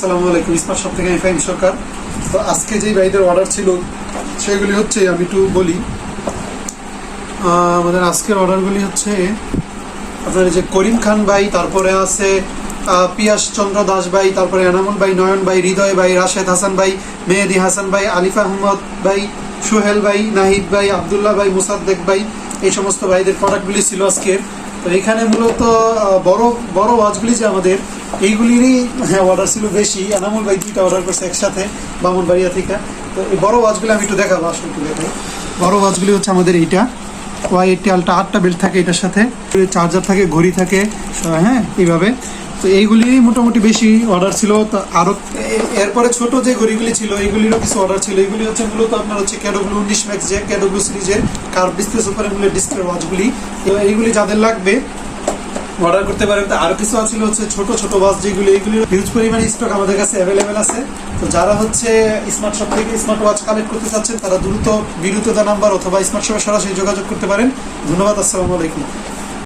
আসসালামু আলাইকুম smart shop থেকে ফাইন সরকার। তো আজকে যেই বাইদের অর্ডার ছিল, সেগুলি হচ্ছে আমি একটু বলি। আমাদের আজকের অর্ডারগুলি হচ্ছে, আপনার যে করিম খান ভাই, তারপরে আছে পিয়াস চন্দ্র দাস ভাই, তারপরে এনামুল ভাই, নয়ন ভাই, হৃদয় ভাই, রাশেদ হাসান ভাই, মেহেদি হাসান ভাই, আলিফা আহমদ ভাই, সোহেল ভাই, নাহিদ ভাই, আবদুল্লাহ ভাই, মুসাদ্দেক ভাই, এই সমস্ত ভাইদের প্রোডাক্টগুলি ছিল আজকের। তো এখানে মূলত বড় বড় ওয়াচগুলি যে আমাদের, এইগুলিরই হ্যাঁ অর্ডার ছিল বেশি। এনামুল ভাই দুইটা অর্ডার করছে একসাথে, বামনবাড়িয়া থেকে। তো এই বড় ওয়াচগুলি আমি একটু দেখাবো, আসলে একটু দেখাই। বড় ওয়াচগুলি হচ্ছে আমাদের এইটা। ওয়াই এইটটি আলটা আটটা বেল্ট থাকে এটার সাথে। চার্জার থাকে, ঘড়ি থাকে হ্যাঁ এইভাবে। তো এইগুলি মোটামুটি বেশি অর্ডার ছিল। তো আরও এরপরে ছোট যে ঘড়িগুলি ছিল, এইগুলিরও কিছু অর্ডার ছিল। এগুলি হচ্ছে মূলত আপনার হচ্ছে ক্যাডোব্লু উনিশ ম্যাক্স যে ক্যাডোব্লু সিরিজের কার ডিসপ্লে সুপার এমুলের ডিসপ্লে ওয়াচগুলি তো এইগুলি যাদের লাগবে অর্ডার করতে পারেন। তো আরও কিছু আছে হচ্ছে ছোট ছোট বাস যেগুলি এগুলি হিউজ পরিমাণে স্টক আমাদের কাছে অ্যাভেলেবেল আছে। তো যারা হচ্ছে স্মার্ট শপ থেকে স্মার্ট ওয়াচ কালেক্ট করতে চাচ্ছেন, তারা দ্রুত বিরুদ্ধতা নাম্বার অথবা স্মার্ট শপে সরাসরি যোগাযোগ করতে পারেন। ধন্যবাদ, আসসালামু আলাইকুম।